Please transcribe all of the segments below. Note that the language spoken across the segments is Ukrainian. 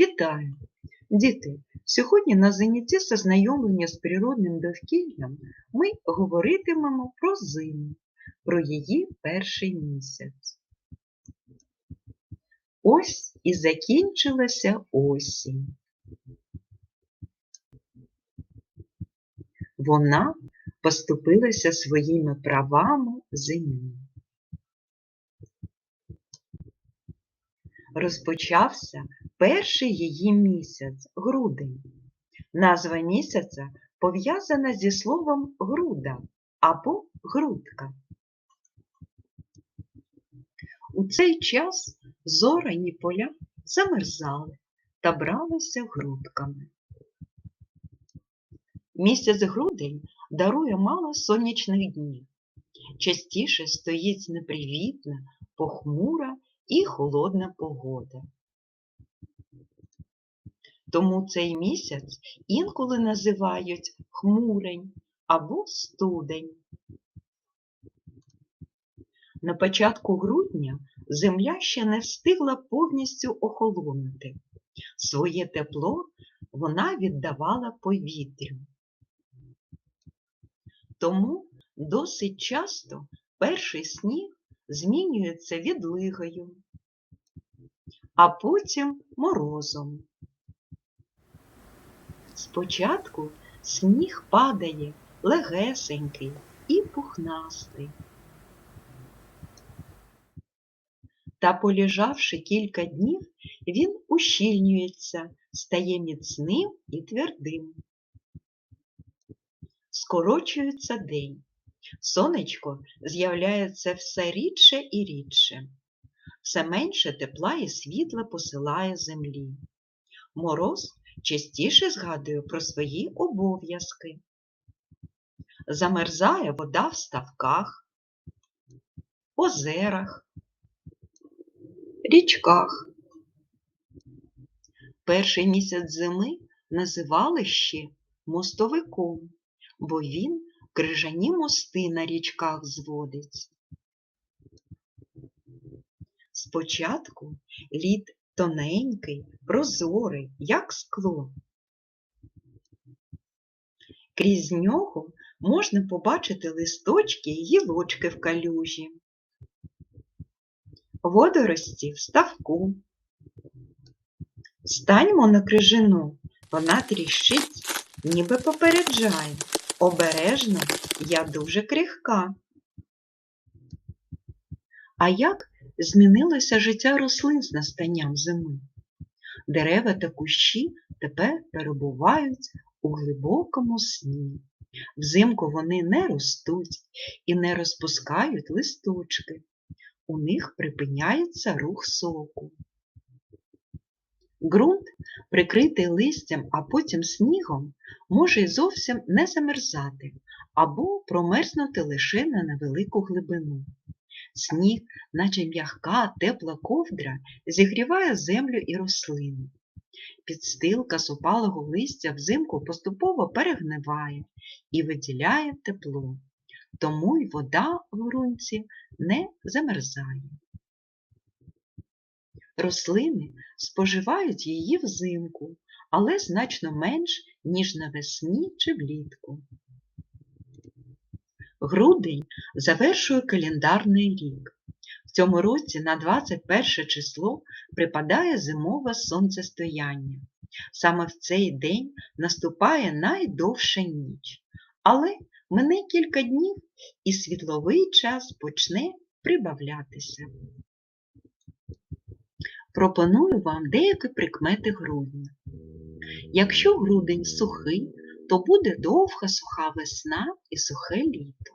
Вітаю! Діти, сьогодні на занятті з ознайомлення з природним довкіллям ми говоритимемо про зиму, про її перший місяць. Ось і закінчилася осінь. Вона поступилася своїми правами зимі. Розпочався перший її місяць грудень. Назва місяця пов'язана зі словом груда або грудка. У цей час зоряні поля замерзали та бралися грудками. Місяць грудень дарує мало сонячних днів. Частіше стоїть непривітна, похмура і холодна погода. Тому цей місяць інколи називають хмурень або студень. На початку грудня земля ще не встигла повністю охолонути. Своє тепло вона віддавала повітрю. Тому досить часто перший сніг змінюється відлигою, а потім морозом. Спочатку сніг падає легесенький і пухнастий. Та полежавши кілька днів, він ущільнюється, стає міцним і твердим. Скорочується день. Сонечко з'являється все рідше і рідше. Все менше тепла і світла посилає землі. Мороз частіше згадує про свої обов'язки. Замерзає вода в ставках, озерах, річках. Перший місяць зими називали ще мостовиком, бо він крижані мости на річках зводить. Спочатку лід тоненький, прозорий, як скло. Крізь нього можна побачити листочки й гілочки в калюжі, водорості в ставку. Станьмо на крижину, вона тріщить, ніби попереджає. Обережно, я дуже крихка. А як змінилося життя рослин з настанням зими? Дерева та кущі тепер перебувають у глибокому сні. Взимку вони не ростуть і не розпускають листочки. У них припиняється рух соку. Ґрунт, прикритий листям, а потім снігом, може й зовсім не замерзати або промерзнути лише на невелику глибину. Сніг, наче м'яка, тепла ковдра, зігріває землю і рослини. Підстилка з опалого листя взимку поступово перегниває і виділяє тепло, тому й вода в ґрунті не замерзає. Рослини споживають її взимку, але значно менш, ніж навесні чи влітку. Грудень завершує календарний рік. В цьому році на 21 число припадає зимове сонцестояння. Саме в цей день наступає найдовша ніч, але мине кілька днів і світловий час почне прибавлятися. Пропоную вам деякі прикмети грудня. Якщо грудень сухий, то буде довга суха весна і сухе літо.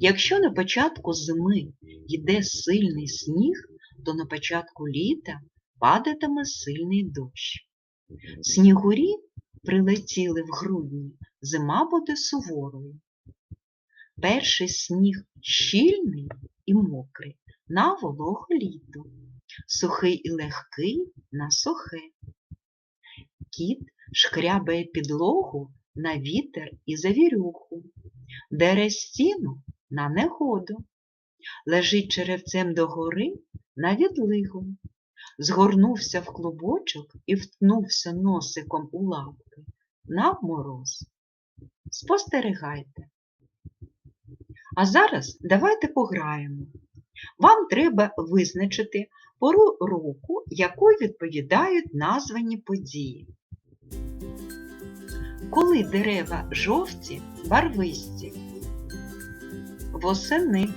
Якщо на початку зими йде сильний сніг, то на початку літа падатиме сильний дощ. Снігурі прилетіли в грудні, зима буде суворою. Перший сніг щільний і мокрий на вологе літо, сухий і легкий на сухе. Кіт шкрябає підлогу на вітер і завірюху, дере стіну на негоду, лежить черевцем догори на відлигу, згорнувся в клубочок і втнувся носиком у лапки. На мороз. Спостерігайте. А зараз давайте пограємо. Вам треба визначити пору року, якою відповідають названі події. Коли дерева жовті, барвисті, восени.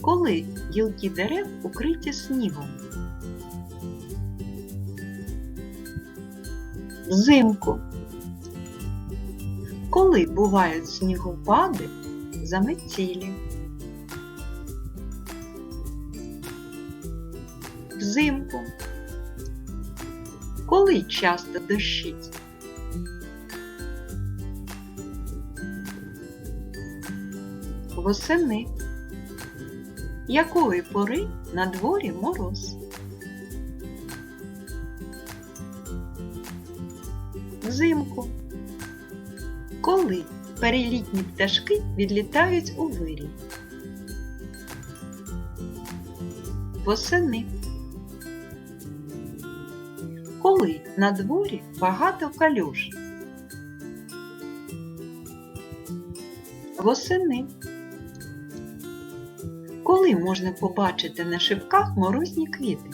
Коли гілки дерев укриті снігом. Взимку. Коли бувають снігопади, заметілі. Взимку. Коли часто дощить. Восени. Якої пори на дворі мороз? Взимку. Коли перелітні пташки відлітають у вирій? Восени. На дворі багато калюж? Восени. Коли можна побачити на шипках морозні квіти?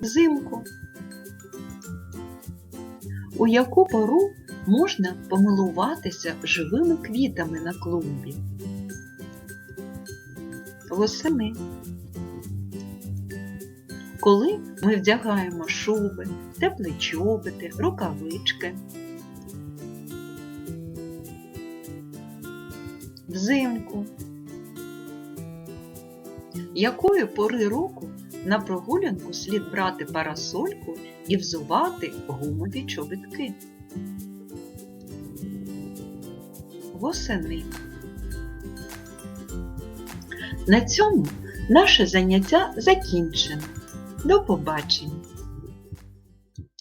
Взимку. У яку пору можна помилуватися живими квітами на клумбі? Восени. Коли ми вдягаємо шуби, теплі чоботи, рукавички. Взимку. Якої пори року на прогулянку слід брати парасольку і взувати гумові чобітки? Восени. На цьому наше заняття закінчено. До побачення!